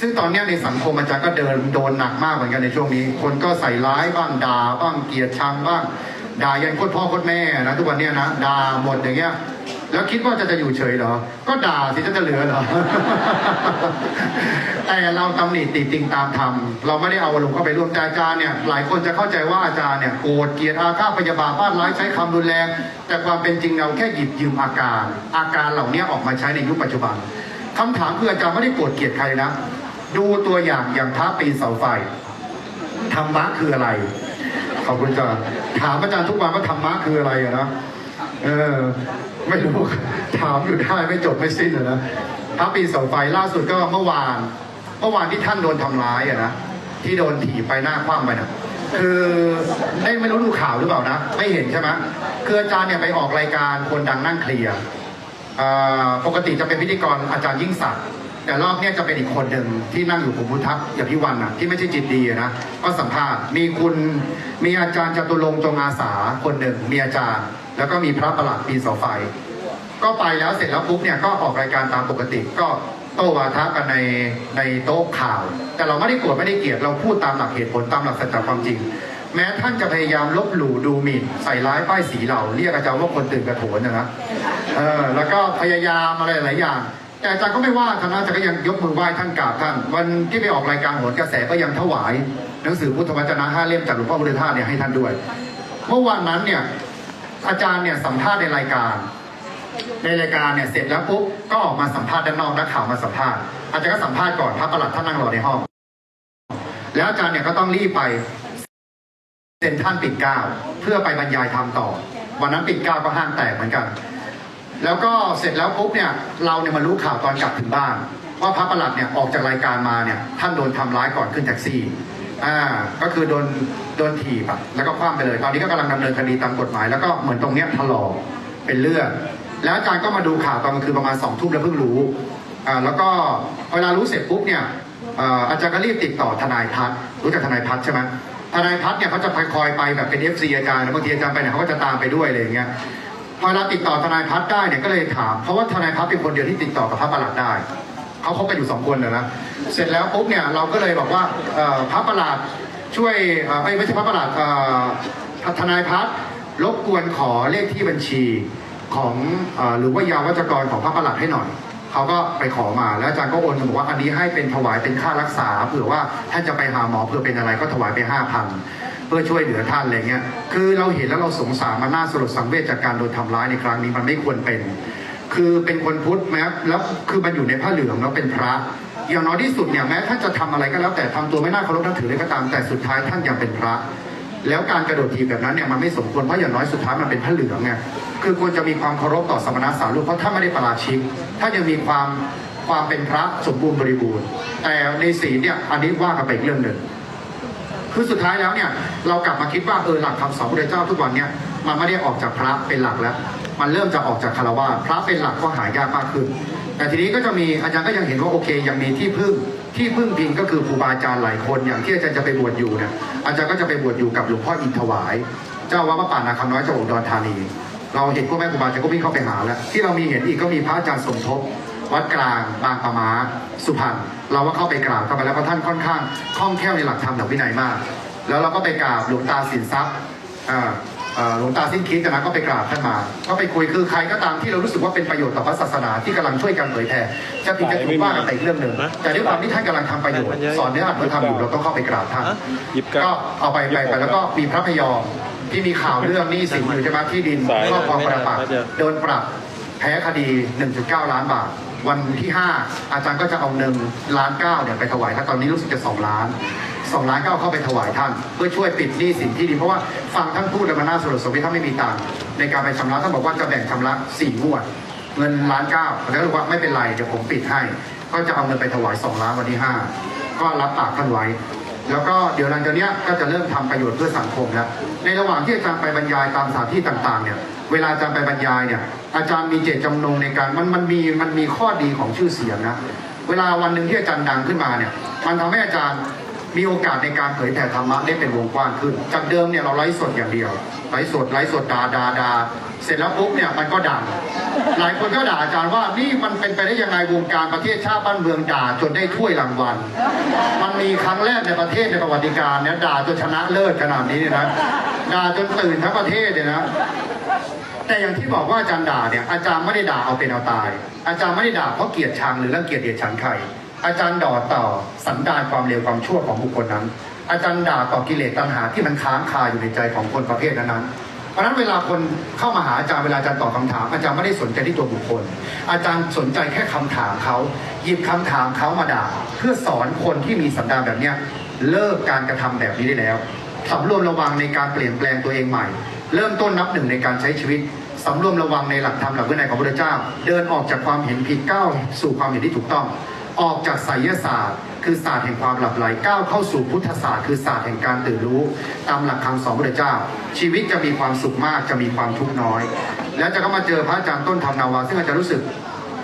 ซึ่งตอนนี้ในสังคมอาจารย์ก็เดินโดนหนักมากเหมือนกันในช่วงนี้ คนก็ใส่ร้ายบ้างด่าบ้างเกลียดชังบ้างด่ายันโคตรพ่อโคตรแม่นะทุกวันเนี้ยนะด่าหมดอย่างเงี้ยแล้วคิดว่าจะจะอยู่เฉยเหรอ ก็ด่าสิจะจะเหลือเหรอ แต่เราตำหนิติติงตามธรรม เราไม่ได้เอาอารมณ์เข้าไปร่วมแต่อาจารย์เนี่ย หลายคนจะเข้าใจว่าอาจารย์เนี่ยโกรธเกลียดอาฆาตพยาบาทบ้านร้ายใช้คำรุนแรง แต่ความเป็นจริงเราแค่หยิบยืมอาการ อาการเหล่านี้ออกมาใช้ในยุคปัจจุบันคำถามคืออาจารย์ไม่ได้โกรธเกลียดใครนะ ดูตัวอย่างอย่างพระปีนเสาไฟธรรมะคืออะไร ขอบคุณอาจารย์ถามอาจารย์ทุกวันว่าธรรมะคืออะไรอะนะเออ ไม่รู้ถามอยู่ได้ไม่จบไม่สิ้นเลยนะพระปีนเสาไฟล่าสุดก็เมื่อวาน เมื่อวานที่ท่านโดนทำร้ายอะนะที่โดนถีบไปหน้าคว่ำไปนะคือได้ไม่รู้ดูข่าวหรือเปล่านะ ไม่เห็นใช่ไหมคืออาจารย์เนี่ยไปออกรายการคนดังนั่งเคลียร์ปกติจะเป็นพิธีกรอาจารย์ยิ่งศักดิ์ แต่รอบเนี้ยจะเป็นอีกคนหนึ่งที่นั่งอยู่ผมพุทธักอย่างพี่วันอะที่ไม่ใช่จิตดีนะก็สัมภาษณ์มีคุณมีอาจารย์จตุรงค์จงอาสาคนหนึ่งมีอาจารย์ แล้วก็มีพระประหลัดปีนเสาไฟ ก็ไปแล้วเสร็จแล้วปุ๊บเนี่ยก็ออกรายการตามปกติก็โต้วาทะกันในในโต๊ะข่าว แต่เราไม่ได้โกรธไม่ได้เกลียดเราพูดตามหลักเหตุผลตามหลักสัจธรรมความจริง แม้ท่านจะพยายามลบหลู่ดูหมิ่นใส่ร้ายป้ายสีเราเรียกอาจารย์ว่าคนตื่นกระโถนนะนะเออแล้วก็พยายามอะไรหลายอย่าง แต่อาจารย์ก็ไม่ว่าท่านนะอาจารย์ก็ยังยกมือไหว้ท่านกราบท่าน วันที่ไปออกรายการโหนกระแสก็ยังถวายหนังสือพุทธวจนะห้าเล่มจากหลวงพ่อพุทธทาสเนี่ยให้ท่านด้วย เมื่อวันนั้นเนี่ยอาจารย์เนี่ยสัมภาษณ์ในรายการ ในรายการเนี่ยเสร็จแล้วปุ๊บก็ออกมาสัมภาษณ์ด้านนอกนักข่าวมาสัมภาษณ์อาจารย์ก็สัมภาษณ์ก่อนพระประหลัดท่านนั่งรอในห้อง แล้วอาจารย์เนี่ยก็ต้องรีบไปเซ็นทรัลปิดเก้าเพื่อไปบรรยายธรรมต่อ วันนั้นปิดเก้าก็ห้างแตกเหมือนกัน แล้วก็เสร็จแล้วปุ๊บเนี่ยเราเนี่ยมารู้ข่าวตอนกลับถึงบ้าน ว่าพระประหลัดเนี่ยออกจากรายการมาเนี่ยท่านโดนทำร้ายก่อนขึ้นแท็กซี่อ่าก็คือโดนโดนถีบอะแล้วก็คว่ำไปเลย ตอนนี้ก็กำลังดำเนินคดีตามกฎหมาย แล้วก็เหมือนตรงเนี้ยถลอกเป็นเลือดแล้วอาจารย์ก็มาดูข่าวตอนกลางคืนประมาณสองทุ่มแล้วเพิ่งรู้อ่าแล้วก็เวลารู้เสร็จปุ๊บเนี่ยอ่าอาจารย์ก็รีบติดต่อทนายพัฒน์รู้จักทนายพัฒน์ใช่ไหมทนายพัฒน์เนี่ยเขาจะคอยไปแบบเป็นเอฟซีอาจารย์แล้วบางทีอาจารย์ไปไหนเขาก็จะตามไปด้วยอะไรอย่างเงี้ย พอเราติดต่อทนายพัฒน์ได้เนี่ยก็เลยถาม เพราะว่าทนายพัฒน์เป็นคนเดียวที่ติดต่อกับพระประหลัดได้เขาคบกันอยู่สองคนนะนะเสร็จแล้วปุ๊บเนี่ยเราก็เลยบอกว่าพระประหลัดช่วยไม่ไม่ใช่พระประหลัดทนายพัฒน์รบกวนขอเลขที่บัญชีของอหรือว่ายาวัจกรของพระประหลัดให้หน่อยเขาก็ไปขอมาแล้วอาจารย์ก็โอนบอกว่าอันนี้ให้เป็นถวายเป็นค่ารักษาเผื่อว่าท่านจะไปหาหมอเผื่อเป็นอะไรก็ถวายไปห้าพัน เพื่อช่วยเหลือท่านอะไรเงี้ย คือเราเห็นแล้วเราสงสารมันน่าสลดสังเวชจากการโดนทำร้ายในครั้งนี้มันไม่ควรเป็น คือเป็นคนพุทธแม้แล้วคือมันอยู่ในผ้าเหลืองแล้วเป็นพระอย่างน้อยที่สุดเนี่ยแม้ท่านจะทำอะไรก็แล้วแต่ทำตัวไม่น่าเคารพนับถือเลยก็ตามแต่สุดท้ายท่านยังเป็นพระ แล้วการกระโดดถีแบบนั้นเนี่ยมันไม่สมควรเพราะอย่างน้อยสุดท้ายมันเป็นผ้าเหลืองไงคือควรจะมีความเคารพต่อสมณะสารูปเพราะท่านไม่ได้ประราชิกท่านยังมีความความเป็นพระสมบูรณ์บริบูรณ์ แต่ในศีลเนี่ยอันนี้ว่ากันไปอีกเรื่องหนึ่ง คือสุดท้ายแล้วเนี่ยเรากลับมาคิดว่าเออหลักคำสอนพระเจ้าทุกวันเนี่ยมันไม่ได้ออกจากพระเป็นหลักแล้ว มันเริ่มจะออกจากคารวะพระเป็นหลักก็หายากมากขึ้น แต่ทีนี้ก็จะมีอาจารย์ก็ยังเห็นว่าโอเค ยังมีที่พึ่งที่พึ่งพิงก็คือครูบาอาจารย์หลายคนอย่างที่อาจารย์จะไปบวชอยู่เนี่ยอาจารย์ก็จะไปบวชอยู่กับหลวงพ่ออินทวาย เจ้าวัดพระป่านาคำน้อยจังหวัดอุดรธานี เราเห็นพวกแม่ครูบาอาจารย์ก็วิ่งเข้าไปหาแล้วที่เรามีเห็นอีกก็มีพระอาจารย์สมทบ วัดกลางบางปะมาสุพรรณเราก็เข้าไปกราบเข้าไปแล้วเพราะท่านค่อนข้างคล่องแคล่วในหลักธรรมหลักวินัยมาก แล้วเราก็ไปกราบหลวงตาสินทรัพย์อ่าอ่าหลวงตาสิ้นคิดนะก็ไปกราบท่านมา ก็ไปคุยคือใครก็ตามที่เรารู้สึกว่าเป็นประโยชน์ต่อพระศาสนาที่กำลังช่วยกันเผยแผ่จะผิดจะถูกว่ากันไปอีกเรื่องหนึ่งแต่ด้วยความที่ท่านกำลังทำประโยชน์สอนเนื้ออัดเนื้อทำอยู่เราต้องเข้าไปกราบท่านยิบเก้าก็เอาไปไปไปแล้วก็มีพระพยอมที่มีข่าวเรื่องหนี้สินอยู่ใช่ไหมที่ดินสายครอบครองประปักษ์ไม่ได้โดนปรับแพ้คดี 1.9 ล้านบาท วันที่ 5 อาจารย์ก็จะเอาเงินล้านเก้าเนี่ยไปถวายท่านตอนนี้รู้สึกจะ2ล้าน2ล้านเก้าเข้าไปถวายท่าน เพื่อช่วยปิดหนี้สินที่ดินเพราะว่าฟังท่านพูดแล้วมันน่าสลดสมเพชท่านไม่มีตังค์ในการไปชำระท่านบอกว่าจะแบ่งชำระ4งวด เงินล้านเก้าแล้วก็บอกว่าไม่เป็นไรเดี๋ยวผมปิดให้ ก็จะเอาเงินไปถวาย2ล้านวันที่5ก็รับปากท่านไว้แล้วก็เดี๋ยวหลังจากนี้ก็จะเริ่มทำประโยชน์เพื่อสังคมแล้วในระหว่างที่อาจารย์ไปบรรยายตามสถานที่ต่างๆเนี่ย เวลาอาจารย์ไปบรรยายเนี่ยอาจารย์มีเจตจำนงในการมันมันมีมันมีข้อดีของชื่อเสียงนะเวลาวันหนึ่งที่อาจารย์ดังขึ้นมาเนี่ยมันทำให้อาจารย์มีโอกาสในการเผยแผ่ธรรมะได้เป็นวงกว้างขึ้น จากเดิมเนี่ยเราไลฟ์สดอย่างเดียวไลฟ์สดไลฟ์สดดาดาดาเสร็จแล้วปุ๊บเนี่ยมันก็ดัง หลายคนก็ด่าอาจารย์ว่านี่มันเป็นไปได้ยังไงวงการประเทศชาติบ้านเมืองด่าจนได้ถ้วยรางวัล มันมีครั้งแรกในประเทศในประวัติการเนี่ยด่าจนชนะเลิศขนาดนี้เนี่ยนะด่าจนตื่นทั้งประเทศเนี่ยนะ แต่อย่างที่บอกว่าอาจารย์ด่าเนี่ยอาจารย์ไม่ได้ด่าเอาเป็นเอาตาย อาจารย์ไม่ได้ด่าเพราะเกลียดชังหรือรังเกียจเดียดฉันใครอาจารย์ด่าต่อสันดานความเลวความชั่วของบุคคลนั้น อาจารย์ด่าต่อกิเลสตัณหาที่มันค้างคาอยู่ในใจของคนประเภทนั้นเพราะนั้นเวลาคนเข้ามาหาอาจารย์เวลาอาจารย์ตอบคำถาม อาจารย์ไม่ได้สนใจที่ตัวบุคคล อาจารย์สนใจแค่คำถามเขาหยิบคำถามเขามาด่า เพื่อสอนคนที่มีสันดานแบบเนี้ยเลิกการกระทำแบบนี้ได้แล้วสำรวมระวังในการเปลี่ยนแปลงตัวเองใหม่ เริ่มต้นนับหนึ่งในการใช้ชีวิตสำรวมระวังในหลักธรรมหลักวินัยของพระเจ้า เดินออกจากความเห็นผิดก้าวสู่ความเห็นที่ถูกต้อง ออกจากไสยศาสตร์ คือศาสตร์แห่งความหลับไหลก้าวเข้าสู่พุทธศาสตร์คือศาสตร์แห่งการตื่นรู้ ตามหลักคำสอนพระเจ้า ชีวิตจะมีความสุขมากจะมีความทุกข์น้อย แล้วจะก็มาเจอพระอาจารย์ต้นธรรมนาวาซึ่งอาจารย์รู้สึก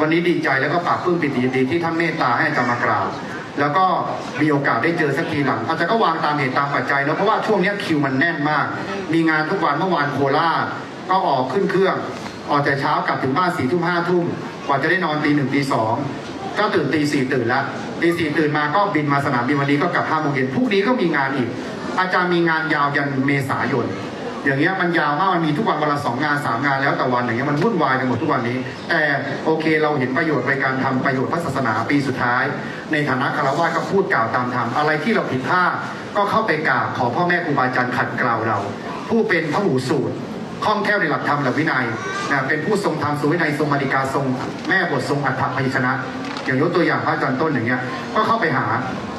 วันนี้ดีใจแล้วก็ปาบปลื้มปิติยินดีที่ท่านเมตตาให้อาจารย์มากราบ แล้วก็มีโอกาสได้เจอสักทีหลังอาจจะก็วางตามเหตุตามปัจจัยเนอะเพราะว่าช่วงนี้คิวมันแน่นมาก มีงานทุกวันเมื่อวานโคราชก็ออกขึ้นเครื่อง ออกแต่เช้ากลับถึงบ้านสี่ทุ่มห้าทุ่มกว่าจะได้นอนตีหนึ่งตีสองก็ตื่นตีสี่ตื่นแล้วตีสี่ตื่นมาก็บินมาสนามบินวันนี้ก็กลับห้าโมงเย็นพรุ่งนี้ก็มีงานอีก อาจารย์มีงานยาวยันเมษายน อย่างเงี้ยมันยาวมากมันมีทุกวันวันละสองงานสามงานแล้วแต่วันอย่างเงี้ยมันวุ่นวายกันหมดทุกวันนี้ แต่โอเคเราเห็นประโยชน์ในการทำประโยชน์พระศาสนาปีสุดท้าย ในฐานะคารวะก็พูดกล่าวตามธรรมอะไรที่เราผิดพลาดก็เข้าไปกราบขอพ่อแม่ครูบาอาจารย์ขัดเกลาเรา ผู้เป็นพระหูสูตรคล่องแคล่วในหลักธรรมหลักวินัยนะเป็นผู้ทรงธรรมสุวินัยทรงมาริกาทรงแม่บททรงอัฏฐพยัญชนะ อย่างยกตัวอย่างพระอาจารย์ต้นอย่างเงี้ยก็เข้าไปหา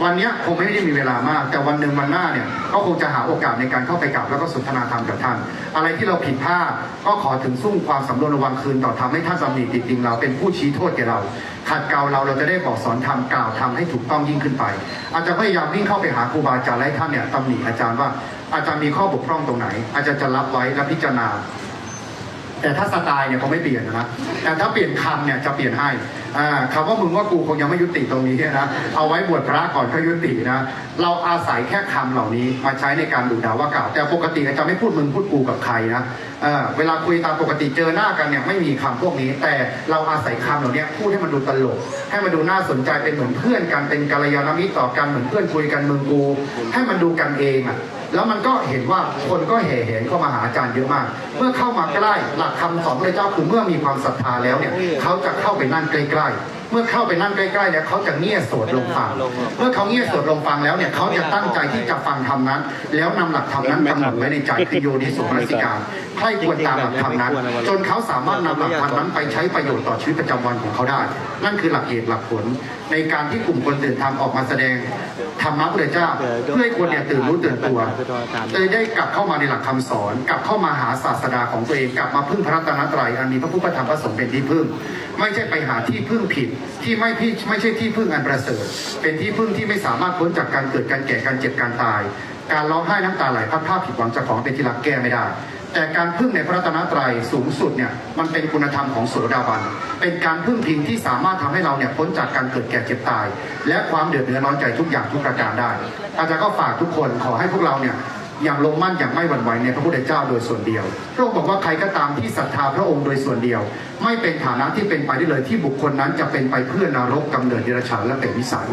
วันเนี้ยคงไม่ได้มีเวลามาก แต่วันหนึ่งวันหน้าเนี่ยก็คงจะหาโอกาสในการเข้าไปกราบแล้วก็สนทนาธรรมกับท่าน อะไรที่เราผิดพลาดก็ขอถึงสู้ความสำรวมระวังคืนต่อทำให้ท่านสำนีติดติงเราเป็นผู้ชี้โทษแก่เราขัดเกลาเราเราจะได้บอกสอนธรรมกล่าวทำให้ถูกต้องยิ่งขึ้นไป อาจจะพยายามวิ่งเข้าไปหาครูบาอาจารย์และให้ท่านเนี่ยตำหนิอาจารย์ว่าอาจารย์มีข้อบกพร่องตรงไหน อาจารย์จะรับไว้และพิจารณา แต่ถ้าสไตล์เนี่ยเขาไม่เปลี่ยนนะแต่ถ้าเปลี่ยนคำเนี่ยจะเปลี่ยนให้คำว่ามึงว่ากูคงยังไม่ยุติตรงนี้นะเอาไว้บวชพระก่อนก็ยุตินะเราอาศัยแค่คำเหล่านี้มาใช้ในการดูด่าว่ากล่าวแต่ปกติจะไม่พูดมึงพูดกูกับใครนะเเวลาคุยตามปกติเจอหน้ากันเนี่ยไม่มีคำพวกนี้ แต่เราอาศัยคำเหล่านี้พูดให้มันดูตลก ให้มันดูน่าสนใจเป็นเหมือนเพื่อนกันเป็นกัลยาณมิตรต่อกันเหมือนเพื่อนคุยกันมึงกู ให้มันดูกันเองอะ แล้วมันก็เห็นว่าคนก็แห่แหนเข้ามาหาอาจารย์เยอะมาก เมื่อเข้ามาใกล้หลักคำสอนพระเจ้าคือเมื่อมีความศรัทธาแล้วเนี่ยเขาจะเข้าไปนั่งใกล้ๆเมื่อเข้าไปนั่งใกล้ๆแล้วเขาจะเงี่ยโสดลงฟัง เมื่อเขาเงี่ยโสดลงฟังแล้วเนี่ยเขาจะตั้งใจที่จะฟังธรรมนั้น แล้วนำหลักธรรมนั้นกำหนดไว้ในใจคือโยนิโสมนสิการใครควรตามหลักธรรมนั้น จนเขาสามารถนำหลักธรรมนั้นไปใช้ประโยชน์ต่อชีวิตประจำวันของเขาได้ นั่นคือหลักเหตุหลักผล ในการที่กลุ่มคนตื่นธรรมออกมาแสดง ธรรมะพระเจ้า เพื่อให้คนเนี่ยตื่นรู้ตื่นตัวเลยได้กลับเข้ามาในหลักคำสอน กลับเข้ามาหาศาสดาของตัวเองกลับมาพึ่งพระรัตนตรัยอันมีพระพุทธพระธรรมพระสงฆ์เป็นที่พึ่ง ไม่ใช่ไปหาที่พึ่งผิด ที่ไม่พี่ไม่ใช่ที่พึ่งอันประเสริฐ เป็นที่พึ่งที่ไม่สามารถพ้นจากการเกิดการแก่การเจ็บการตาย การร้องไห้น้ำตาไหลพัดภาพผิดหวังจากของเป็นที่รักแก้ไม่ได้ แต่การพึ่งในพระรัตนตรัยสูงสุดเนี่ยมันเป็นคุณธรรมของโสดาบัน เป็นการพึ่งพิงที่สามารถทำให้เราเนี่ยพ้นจากการเกิดแก่เจ็บตาย และความเดือดเนื้อร้อนใจทุกอย่างทุกประการได้ อาจารย์ก็ฝากทุกคนขอให้พวกเราเนี่ยอย่างลงมั่นอย่างไม่หวั่นไหวในพระพุทธเจ้าโดยส่วนเดียวพระองค์บอกว่าใครก็ตามที่ศรัทธาพระองค์โดยส่วนเดียว ไม่เป็นฐานะที่เป็นไปได้เลยที่บุคคลนั้นจะเป็นไปเพื่อนรกกำเนิดเดรัจฉานและเป็นวิสัย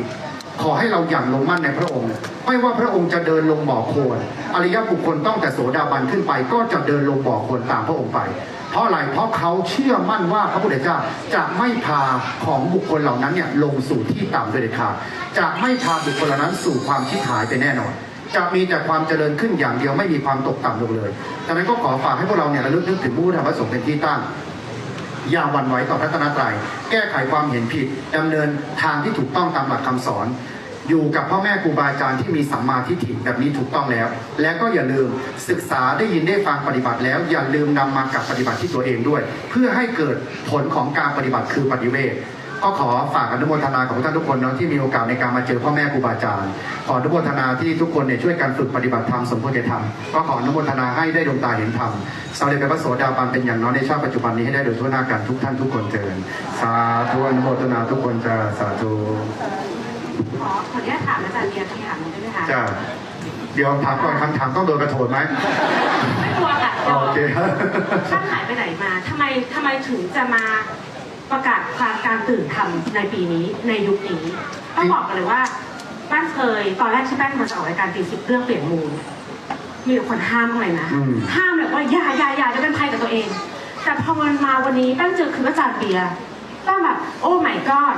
ขอให้เราอย่างลงมั่นในพระองค์ ไม่ว่าพระองค์จะเดินลงบ่อโคลนอริยบุคคลต้องแต่โสดาบันขึ้นไป ก็จะเดินลงบ่อโคลนตามพระองค์ไป เพราะอะไรเพราะเขาเชื่อมั่นว่าพระพุทธเจ้าจะไม่พาของบุคคลเหล่านั้นเนี่ยลงสู่ที่ต่ำโดยเด็ดขาดจะไม่พาบุคคลเหล่านั้นสู่ความชิบหายไปแน่นอนจะมีแต่ความเจริญขึ้นอย่างเดียวไม่มีความตกต่ำลงเลยดังนั้นก็ขอฝากให้พวกเราเนี่ยระลึกนึกถึงพระพุทธรรมพระสงฆ์เป็นที่ตั้ง อย่าหวั่นไหวต่อพระรัตนตรัย แก้ไขความเห็นผิดดำเนินทางที่ถูกต้องตามหลักคำสอน อยู่กับพ่อแม่ครูบาอาจารย์ที่มีสัมมาทิฏฐิแบบนี้ถูกต้องแล้ว และก็อย่าลืมศึกษาได้ยินได้ฟังปฏิบัติแล้ว อย่าลืมนำมากับปฏิบัติที่ตัวเองด้วย เพื่อให้เกิดผลของการปฏิบัติคือปฏิเวท ก็ขอฝากอนุโมทนาของทุกท่านทุกคนเนาะที่มีโอกาสในการมาเจอพ่อแม่ครูบาอาจารย์ขออนุโมทนาที่ทุกคนเนี่ยช่วยกันฝึกปฏิบัติธรรมสมโพธิธรรมก็ขออนุโมทนาให้ได้ดวงตาเห็นธรรมสำเร็จเป็นพระโสดาบันเป็นอย่างน้อยในชาติปัจจุบันนี้ให้ได้โดยทั่วหน้ากันทุกท่านทุกคนเจริญสาธุอนุโมทนาทุกคนจะสาธุขอขออนุญาตถามอาจารย์เบียร์คำถามหนึงได้ไหมคะจ้าเดี๋ยวถามก่อนคำถามต้องโดนกระโถนไหมไม่กลัวค่ะเดี๋ยวโอเคท่านหายไปไหนมาทำไมทำไมถึงจะมา ประกาศความการตื่นทำในปีนี้ในยุคนี้ต้องบอกกันเลยว่าแป้งเคยตอนแรกที่แป้งมาจะออกรายการตีสิบเรื่องเปลี่ยนมูลมีแต่คนห้ามเลยนะอืมห้ามเลยว่าอย่าอย่าอย่าจะเป็นภัยกับตัวเอง แต่พอมันมาวันนี้แป้งเจอคืออาจารย์เบียร์แป้งแบบโอ้ my god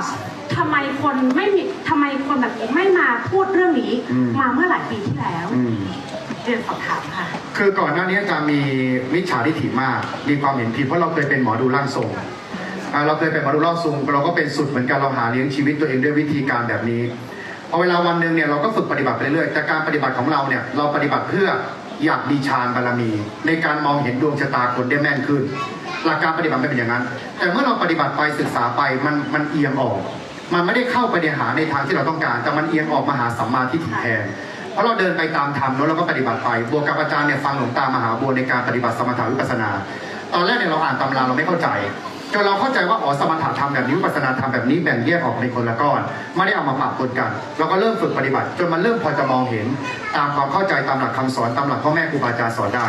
ทำไมคนไม่มีทำไมคนแบบนี้ไม่มาพูดเรื่องนี้อืมมาเมื่อหลายปีที่แล้วอืมเรียนสอบถามค่ะ คือก่อนหน้านี้อาจารย์มีมิจฉาทิฏฐิมาก มีความเห็นผิดเพราะเราเคยเป็นหมอดูร่างทรงอ่า เราเคยเป็นมอดูร่างทรงเราก็เป็นสุดเหมือนกันเราหาเลี้ยงชีวิตตัวเองด้วยวิธีการแบบนี้พอเวลาวันหนึ่งเนี่ยเราก็ฝึกปฏิบัติไปเรื่อยแต่การปฏิบัติของเราเนี่ยเราปฏิบัติเพื่ออยากมีฌานบารมี ในการมองเห็นดวงชะตาคนได้แม่นขึ้น หลักการปฏิบัติไม่เป็นอย่างนั้น แต่เมื่อเราปฏิบัติไปศึกษาไปมันมันเอียงออก มันไม่ได้เข้าไปในหาในทางที่เราต้องการ แต่มันเอียงออกมาหาสัมมาทิฏฐิแทนเพราะเราเดินไปตามธรรมแล้วเราก็ปฏิบัติไปบวกกับอาจารย์เนี่ยฟังหลวงตามหาบัวในการปฏิบัติสมถะวิปัสสนา ตอนแรกเนี่ยเราอ่านตำราเราไม่เข้าใจ จนเราเข้าใจว่าอ๋อสมถะธรรมแบบนี้วิปัสสนาธรรมแบบนี้แบ่งแยกออกเป็นคนละก้อน ไม่ได้เอามาปะปนกัน เราก็เริ่มฝึกปฏิบัติ จนมันเริ่มพอจะมองเห็น ตามความเข้าใจตามหลักคำสอนตามหลักพ่อแม่ครูบาอาจารย์สอนได้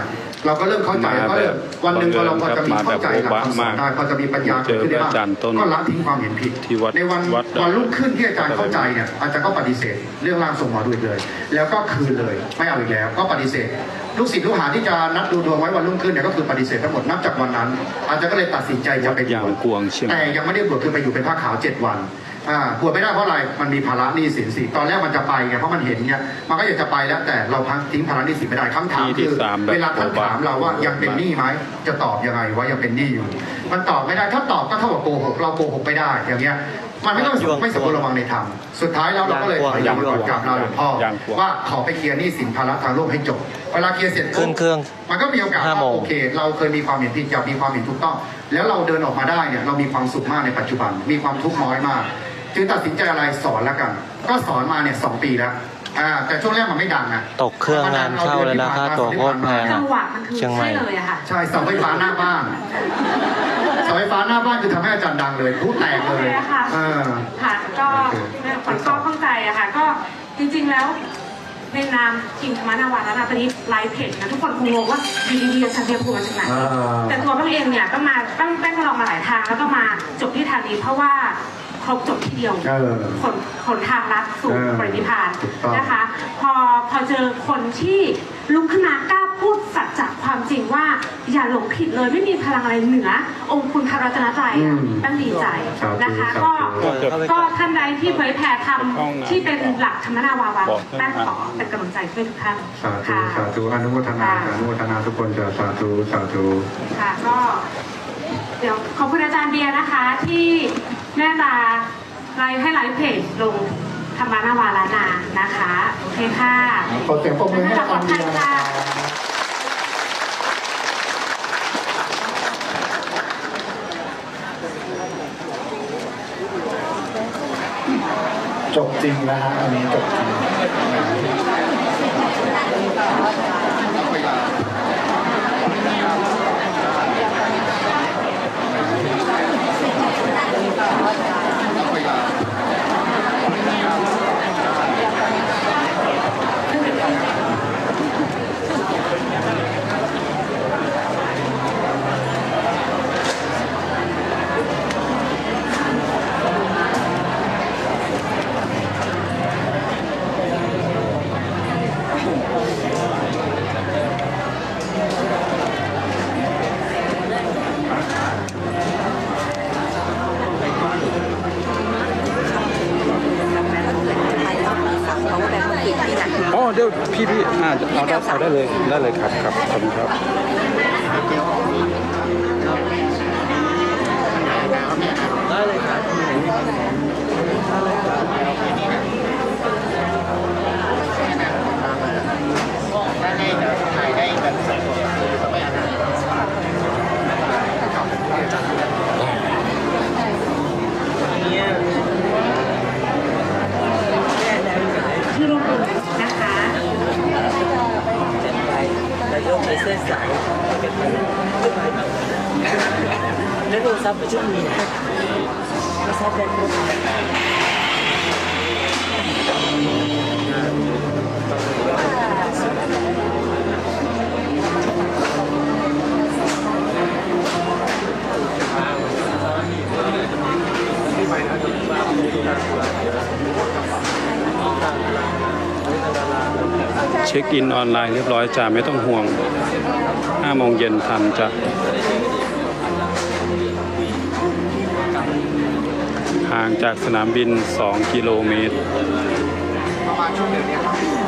เราก็เริ่มเข้าใจแล้วก็เริ่มวันหนึ่งพอเราพอจะมีเข้าใจหลักคำสอนได้พอจะมีปัญญาเกิดขึ้นได้บ้างก็ละทิ้งความเห็นผิดที่วัดในวันวัดวันรุ่งขึ้นที่อาจารย์เข้าใจเนี่ยอาจารย์ก็ปฏิเสธ เรื่องร่างทรงหมอดูอีกเลย แล้วก็คืนเลยไม่เอาอีกแล้ว ก็ปฏิเสธลูกศิษย์ลูกหาที่จะนัดดูดวงไว้วันรุ่งขึ้นเนี่ยก็คือปฏิเสธทั้งหมดนับจากวันนั้น อาจารย์ก็เลยตัดสินใจจะไปอย่างบวชกวงใช่ไหมแต่ยังไม่ได้บวชคือไปอยู่เป็นผ้าขาวเจ็ดวัน อ่าบวชไม่ได้เพราะอะไร มันมีภาระหนี้สินสิ ตอนแรกมันจะไปไง เพราะมันเห็นเนี่ยมันก็อยากจะไปแล้วแต่เราพักทิ้งภาระหนี้สินไม่ได้คำถามที่ที่คือ สามแบบเวลาท่านโบบะ ถามเราว่ายังเป็นหนี้ไหม จะตอบยังไงว่ายังเป็นหนี้อยู่ มันตอบไม่ได้ ถ้าตอบก็เท่ากับโกหก เราโกหกไม่ได้ อย่างเงี้ย มันไม่ต้องไม่สมบูรณ์ระวังในธรรม สุดท้ายแล้วเราก็เลยถอยหลังมาก่อนกราบลาหลวงพ่อยังกลัวว่าขอไปเคลียร์หนี้สินภาระทางโลกให้จบ เวลาเคลียร์เสร็จขึ้นเครื่อง มันก็มีโอกาสห้าว่าโมง โอเค เราเคยมีความเห็นผิดอยากมีความเห็นถูกต้อง แล้วเราเดินออกมาได้เนี่ยเรามีความสุขมากในปัจจุบัน มีความทุกข์น้อยมาก จึงตัดสินใจอะไรสอนแล้วกัน ก็สอนมาเนี่ยสองปีแล้วอ่าแต่ช่วงแรกมันไม่ดังนะตกเครื่องงานเข้าเลยนะค่าตัวโคตรแพงจัอะงหวะมันคือเชียงใหม่ใช่เลยอะค่ะใช่เสาไฟฟ้าหน้าบ้านเสาไฟฟ้าหน้าบ้านคือทำให้อาจารย์ดังเลยผู้แตกเลยโอเคค่ะเออค่ะก็ผลก็เข้าใจอะค่ะ ก็จริงๆแล้วในนามทีมธรรมนาวาแล้วนะตอนนี้ไลฟ์เพจนะทุกคนคงงงว่าดีดีๆฉันเรียกพูดมาจากไหนอ่าแต่ตัวแป้งเองเนี่ยก็มาแป้งแป้งก็ลองมาหลายทางแล้วก็มาจบที่ทางนี้เพราะว่า ครบจบที่เดียวเออขนขนทางลัดสู่เออปรินิพพานถูกต้องนะคะ พอพอเจอคนที่ลุกขึ้นมากล้าพูดสัจจะความจริงว่าอย่าหลงผิดเลยไม่มีพลังอะไรเหนือ องค์คุณพระรัตนตรัยอืม ตั้งดีใจสาธุนะคะสาธุก็เข้าไปก็ท่านใดที่เผยแผ่ธรรมห้องน้ำที่เป็นหลักธรรมนาวาวาบอกแป้งขอเป็นกำลังใจช่วยทุกท่านสาธุค่ะสาธุอนุโมทนาอนุโมทนาทุกคนจะสาธุสาธุ ค่ะก็ เดี๋ยวขอบคุณอาจารย์เบียร์นะคะที่ แม่ตาไลฟ์ให้ไลฟ์เพจลงธรรมานาวาลานานะคะ โอเคค่ะขอเสียงปรบมือให้อาจารย์เบียร์นครับจบจริงนะฮะอันนี้จบจริง เดี๋ยวพี่พี่อ่าเอาได้เอาได้เลยได้เลยครับครับขอบคุณครับได้เลยครับ ที่ร่วมบุญนะคะ แล้วโยกไปเส้นสายแล้วโทรศัพท์ก็ช่วยมีนะโทรศัพท์แบตหมด เช็คอินออนไลน์เรียบร้อยจ้าไม่ต้องห่วง5โมงเย็นทันจ้ะห่างจากสนามบิน 2 กิโลเมตรประมาณช่วงเดือนนี้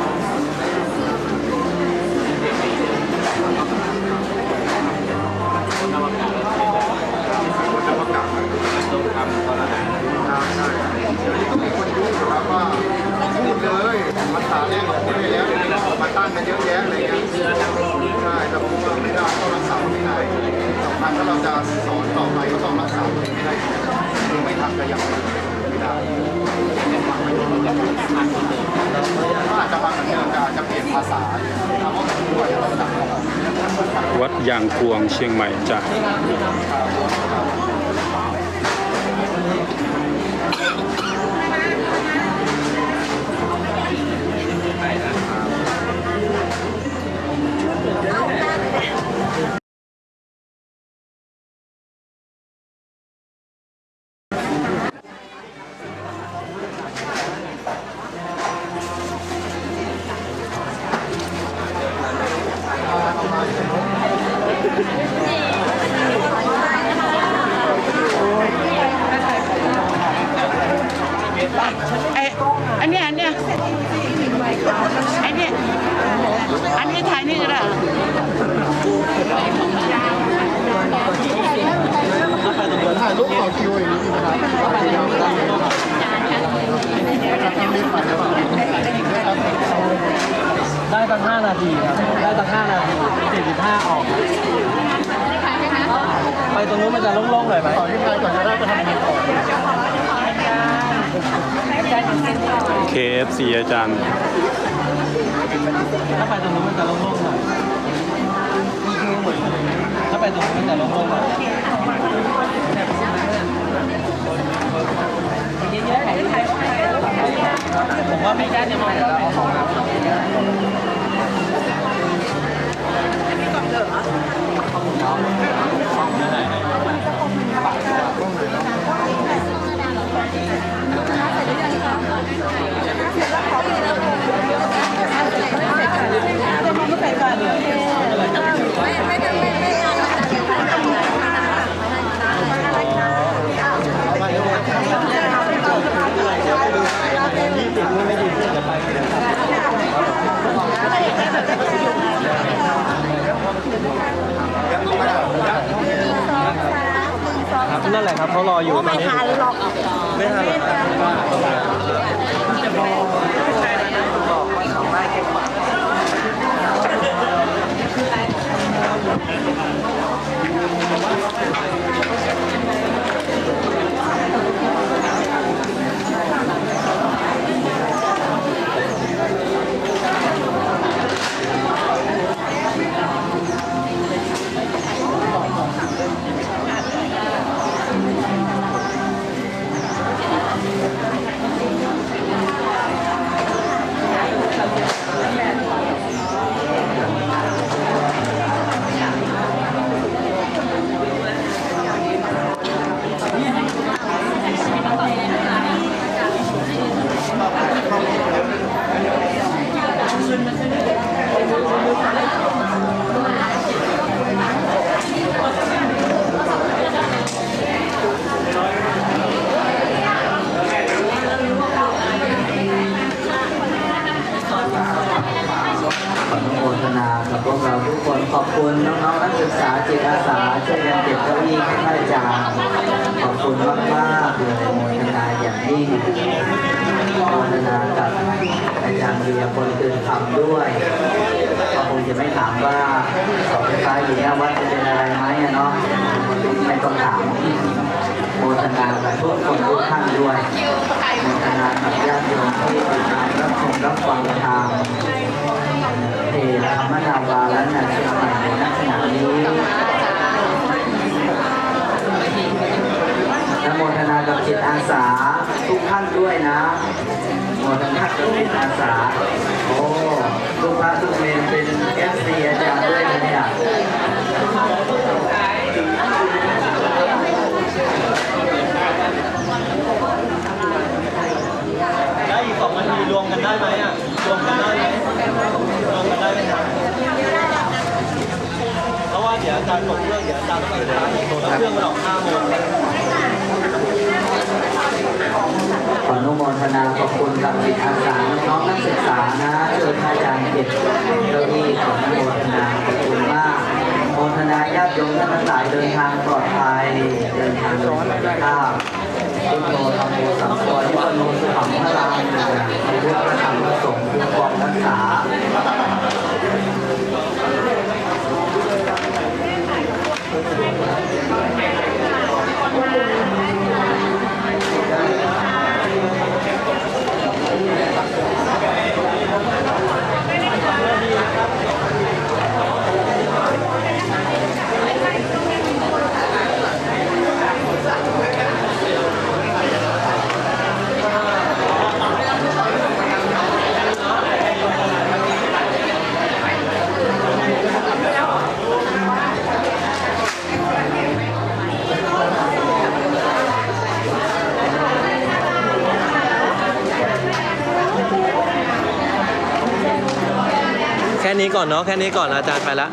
ยางกวงเชียงใหม่จ้ะ คิวอย่างนี้นะครับยาวๆได้เลยต้องรีบไปแล้วได้ตั้ง5นาทีครับ ได้ตั้ง5นาที45ออก ไปตรงนู้นมันจะโล่งๆหน่อยไหม ต่อที่ไปก่อนจะได้ไปทำงานต่อ KFC อาจารย์ ถ้าไปตรงนู้นมันจะโล่งๆหน่อย ไปตรงนู้นมันจะโล่งผมว่าไม่ได้จะมาแล้ว ฟฟ้าอยู่หน้าวัดจะเป็นอะไรไหมเนาะไม่ต้องถามโมทนากับทุกคนทุกท่านด้วยโมทนากับญาติโยมที่ติดตามรับชมรับฟังทางเพจธรรมนาวาและนาเชียงใหม่ในลักษณะนี้นโมทนากับจิตอาสาทุกท่านด้วยนะ อทนากับจิตอาสาโอ้ทุกพระทุกเมนเป็นเอฟซีอาจารย์ด้วยนะเนี่ยได้อีกสองนาทีรวมกันได้ไหมอะรวมกันได้ไหมรวมกันได้ไหมครับเพราะว่าเดี๋ยวอาจารย์ตกเครื่องเดี๋ยวอาจารย์ต้องไปร้านอีกตัวเครื่องมันออกห้าโมง ขออนุโมทนาขอบคุณกับจิตอาสาน้องนักศึกษานะช่วยพระอาจารย์เก็บเก้าอี้ขออนุโมทนาขอบคุณมากโมทนาญาติโยมท่านทั้งหลายเดินทางปลอดภัยเดินทางโดยสุขภาพพุทโธธรรมโมสังโฆยุปโนสุขังพระรามพระพุทธพระธรรมพระสงฆ์คุ้มครองรักษา ก่อนเนาะแค่นี้ก่อนอาจารย์ไปละ